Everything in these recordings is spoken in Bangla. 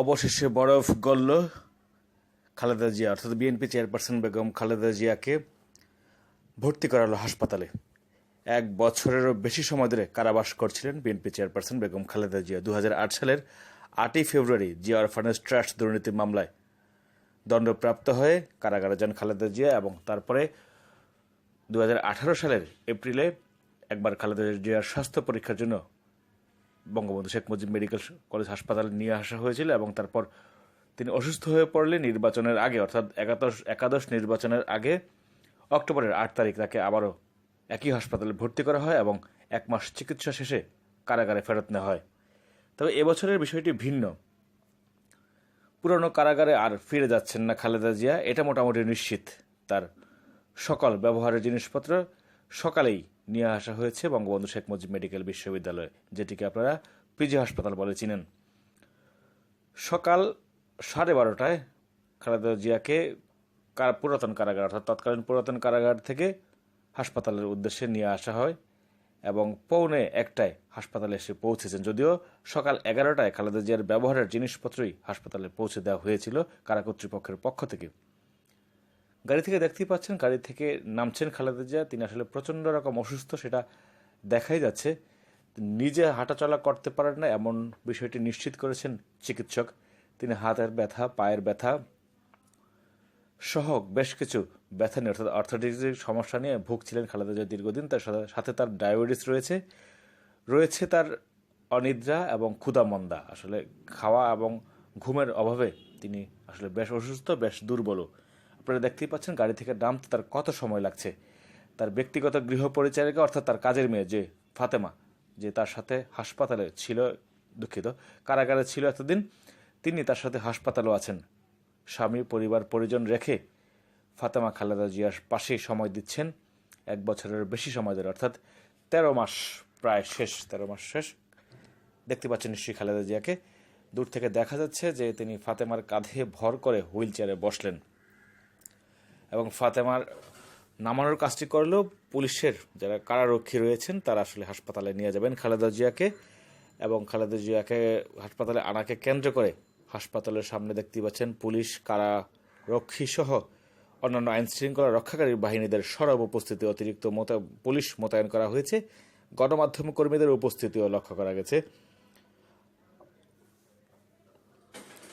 অবশেষে বরফ গলল খালেদা জিয়া, অর্থাৎ বিএনপি চেয়ারপারসন বেগম খালেদা জিয়াকে ভর্তি করালো হাসপাতালে। এক বছরেরও বেশি সময় ধরে কারাবাস করছিলেন বিএনপি চেয়ারপারসন বেগম খালেদা জিয়া। দু হাজার আট সালের আটই ফেব্রুয়ারি জিয়া অরফানেজ ট্রাস্ট দুর্নীতি মামলায় দণ্ডপ্রাপ্ত হয়ে কারাগারে যান খালেদা জিয়া এবং তারপরে দু হাজার আঠারো সালের এপ্রিলে একবার খালেদা জিয়ার স্বাস্থ্য পরীক্ষার জন্য বঙ্গবন্ধু শেখ মুজিব মেডিকেল কলেজ হাসপাতালে নিয়ে আসা হয়েছিল এবং তারপর তিনি অসুস্থ হয়ে পড়লে নির্বাচনের আগে, অর্থাৎ একাদশ একাদশ নির্বাচনের আগে অক্টোবরের আট তারিখ তাকে আবারও একই হাসপাতালে ভর্তি করা হয় এবং এক মাস চিকিৎসা শেষে কারাগারে ফেরত নেওয়া হয়। তবে এবছরের বিষয়টি ভিন্ন। পুরনো কারাগারে আর ফিরে যাচ্ছেন না খালেদা জিয়া, এটা মোটামুটি নিশ্চিত। তার সকল ব্যবহারের জিনিসপত্র সকালেই নিয়ে আসা হয়েছে বঙ্গবন্ধু শেখ মুজিব মেডিকেল বিশ্ববিদ্যালয়ে, যেটিকে আপনারা পিজি হাসপাতাল বলে চিনেন। সকাল সাড়ে বারোটায় খালেদা জিয়াকে পুরাতন কারাগার, অর্থাৎ তৎকালীন পুরাতন কারাগার থেকে হাসপাতালের উদ্দেশ্যে নিয়ে আসা হয় এবং পৌনে একটায় হাসপাতালে এসে পৌঁছেছেন। যদিও সকাল এগারোটায় খালেদা জিয়ার ব্যবহারের জিনিসপত্রই হাসপাতালে পৌঁছে দেওয়া হয়েছিল কারা কর্তৃপক্ষের পক্ষ থেকে। গাড়ি থেকে দেখতেই পাচ্ছেন, গাড়ি থেকে নামছেন খালেদা জিয়া। তিনি আসলে প্রচণ্ড রকম অসুস্থ, সেটা দেখাই যাচ্ছে। নিজে হাঁটাচলা করতে পারেন না, এমন বিষয়টি নিশ্চিত করেছেন চিকিৎসক। তিনি হাতের ব্যথা, পায়ের ব্যথা সহ বেশ কিছু ব্যথা নিয়ে, অর্থাৎ অর্থোটিক্সের সমস্যা নিয়ে ভুগছিলেন খালেদা জিয়া দীর্ঘদিন। তার সাথে- তার ডায়াবেটিস রয়েছে। রয়েছে তার অনিদ্রা এবং ক্ষুধামন্দা। আসলে খাওয়া এবং ঘুমের অভাবে তিনি আসলে বেশ অসুস্থ, বেশ দুর্বল। আপনারা দেখতেই পাচ্ছেন গাড়ি থেকে নামতে তার কত সময় লাগছে। তার ব্যক্তিগত গৃহ পরিচারিকা অর্থাৎ তার কাজের মেয়ে যে ফাতেমা, যে তার সাথে হাসপাতালে ছিল, দুঃখিত, কারাগারে ছিল এতদিন, তিনি তার সাথে হাসপাতালও আছেন। স্বামী, পরিবার, পরিজন রেখে ফাতেমা খালেদা জিয়ার পাশেই সময় দিচ্ছেন, এক বছরের বেশি সময় ধরে, অর্থাৎ তেরো মাস প্রায় শেষ, তেরো মাস শেষ। দেখতে পাচ্ছেন নিশ্চয়ই খালেদা জিয়াকে। দূর থেকে দেখা যাচ্ছে যে তিনি ফাতেমার কাঁধে ভর করে হুইল চেয়ারে বসলেন। এবং ফাতেমার নামানোর কাজটি করলেও পুলিশের যারা কারারক্ষী রয়েছেন, তারা আসলে হাসপাতালে নিয়ে যাবেন খালেদা জিয়াকে এবং খালেদা জিয়াকে হাসপাতালে আনাকে কেন্দ্র করে হাসপাতালের সামনে দেখতে পাচ্ছেন পুলিশ, কারারক্ষী সহ অন্যান্য আইন শৃঙ্খলা রক্ষাকারী বাহিনীদের সরব উপস্থিতি, অতিরিক্ত পুলিশ মোতায়েন করা হয়েছে। গণমাধ্যম কর্মীদের উপস্থিতিও লক্ষ্য করা গেছে।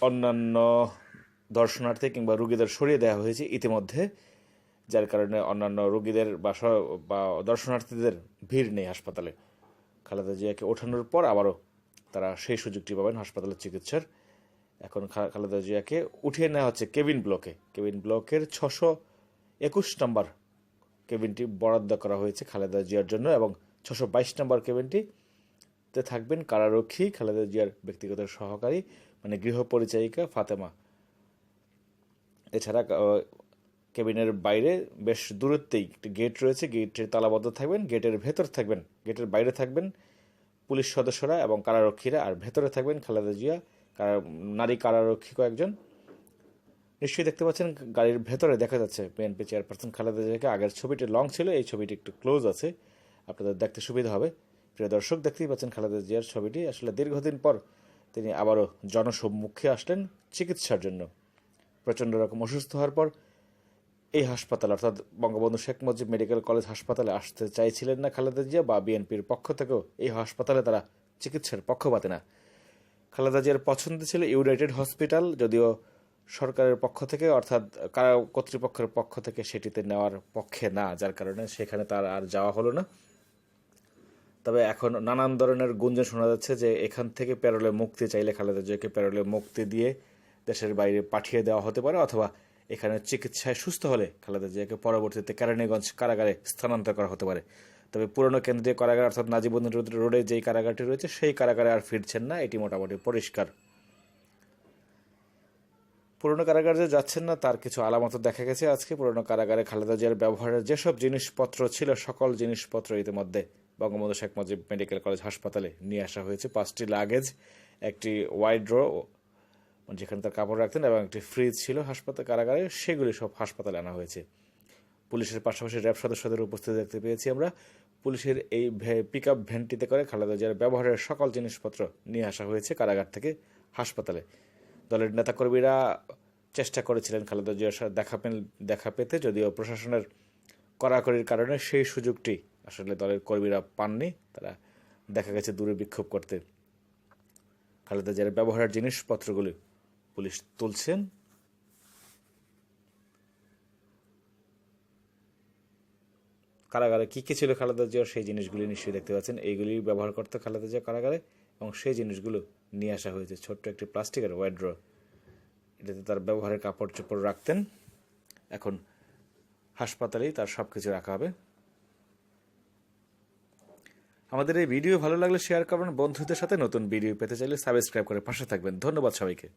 অন্যান্য দর্শনার্থী কিংবা রুগীদের সরিয়ে দেওয়া হয়েছে ইতিমধ্যে, যার কারণে অন্যান্য রোগীদের বা বা দর্শনার্থীদের ভিড় নেই হাসপাতালে। খালেদা জিয়াকে ওঠানোর পর আবারও তারা সেই সুযোগটি পাবেন হাসপাতালের চিকিৎসার। এখন খালেদা জিয়াকে উঠিয়ে নেওয়া হচ্ছে কেবিন ব্লকে। কেবিন ব্লকের ছশো একুশ নম্বর কেবিনটি বরাদ্দ করা হয়েছে খালেদা জিয়ার জন্য এবং ছশো বাইশ নম্বর কেবিনটি তে থাকবেন কারারক্ষী খালেদা জিয়ার ব্যক্তিগত সহকারী মানে গৃহ পরিচারিকা ফাতেমা এছাড়া কেবিনের বাইরে বেশ দূরত্বেই একটি গেট রয়েছে। গেটের তালাবদ্ধ থাকবেন গেটের ভেতর থাকবেন গেটের বাইরে থাকবেন পুলিশ সদস্যরা এবং কারারক্ষীরা, আর ভেতরে থাকবেন খালেদা জিয়া, কারা- নারী কারারক্ষী কয়েকজন। নিশ্চয়ই দেখতে পাচ্ছেন, গাড়ির ভেতরে দেখা যাচ্ছে বিএনপি চেয়ারপারসন খালেদা জিয়াকে। আগের ছবিটি লং ছিল, এই ছবিটি একটু ক্লোজ আছে, আপনাদের দেখতে সুবিধা হবে। প্রিয় দর্শক, দেখতেই পাচ্ছেন খালেদা জিয়ার ছবিটি। আসলে দীর্ঘদিন পর তিনি আবারও জনসম্মুখে আসলেন চিকিৎসার জন্য। প্রচণ্ড রকম অসুস্থ হওয়ার পর এই হাসপাতাল, অর্থাৎ বঙ্গবন্ধু শেখ মুজিব মেডিকেল কলেজ হাসপাতালে আসতে চাইছিলেন না খালেদা জিয়া বা বিএনপির পক্ষ থেকেও, এই হাসপাতালে তারা চিকিৎসার পক্ষপাতে না। খালেদা জিয়ার পছন্দ ছিল ইউনাইটেড হসপিটাল, যদিও সরকারের পক্ষ থেকে, অর্থাৎ কারা, কর্তৃপক্ষের পক্ষ থেকে সেটিতে নেওয়ার পক্ষে না, যার কারণে সেখানে তার আর যাওয়া হলো না। তবে এখন নানান ধরনের গুঞ্জন শোনা যাচ্ছে যে এখান থেকে প্যারোলে মুক্তি চাইলে খালেদা জিয়াকে প্যারোলে মুক্তি দিয়ে দেশের বাইরে পাঠিয়ে দেওয়া হতে পারে অথবা এখানে চিকিৎসায় সুস্থ হলে খালেদা জিয়াকে পরবর্তীতে কেরানীগঞ্জ কারাগারে স্থানান্তর করা হতে পারে। তবে পুরনো কেন্দ্রীয় কারাগার অর্থাৎ নাজিবুদ্দিন রোডে যেই কারাগারটি রয়েছে, সেই কারাগারে আর ফিরছেন না, এটি মোটামুটি পরিষ্কার। পুরনো কারাগারে যে যাচ্ছেন না, তার কিছু আলামত দেখা গেছে আজকে। পুরনো কারাগারে খালেদা জিয়ার ব্যবহারের যেসব জিনিসপত্র ছিল, সকল জিনিসপত্র ইতিমধ্যে বঙ্গবন্ধু শেখ মুজিব মেডিকেল কলেজ হাসপাতালে নিয়ে আসা হয়েছে। পাঁচটি লাগেজ, একটি ওয়াইড্রো যেখানে তার কাপড় রাখতেন এবং একটি ফ্রিজ ছিল হাসপাতাল কারাগারে, সেগুলি সব হাসপাতালে আনা হয়েছে। পুলিশের পাশাপাশি র্যাব সদস্যদের উপস্থিতি দেখতে পেয়েছি আমরা। পুলিশের এই পিক আপ ভ্যানটিতে করে খালেদা জিয়ার ব্যবহারের সকল জিনিসপত্র নিয়ে আসা হয়েছে কারাগার থেকে হাসপাতালে। দলের নেতাকর্মীরা চেষ্টা করেছিলেন খালেদা জিয়ার সাথে দেখা দেখা পেতে, যদিও প্রশাসনের কড়াকড়ির কারণে সেই সুযোগটি আসলে দলের কর্মীরা পাননি। তারা দেখা গেছে দূরে বিক্ষোভ করতে। খালেদা জিয়ার ব্যবহারের জিনিসপত্রগুলি পুলিশ তুলছেন। কারাগারে কী কী ছিল খালেদা জিয়ার, সেই জিনিসগুলি নিশ্চয়ই দেখতে পাচ্ছেন। এইগুলি ব্যবহার করতো খালেদা জিয়া কারাগারে এবং সেই জিনিসগুলো নিয়ে আসা হয়েছে। ছোট্ট একটি প্লাস্টিকের ওয়াইড্র এটাতে তার ব্যবহারের কাপড় চোপড় রাখতেন। এখন হাসপাতালেই তার সব কিছু রাখা হবে। আমাদের এই ভিডিও ভালো লাগলে শেয়ার করবেন। বন্ধুদের সাথে নতুন ভিডিও পেতে চাইলে সাবস্ক্রাইব করে পাশে থাকবেন। ধন্যবাদ সবাইকে।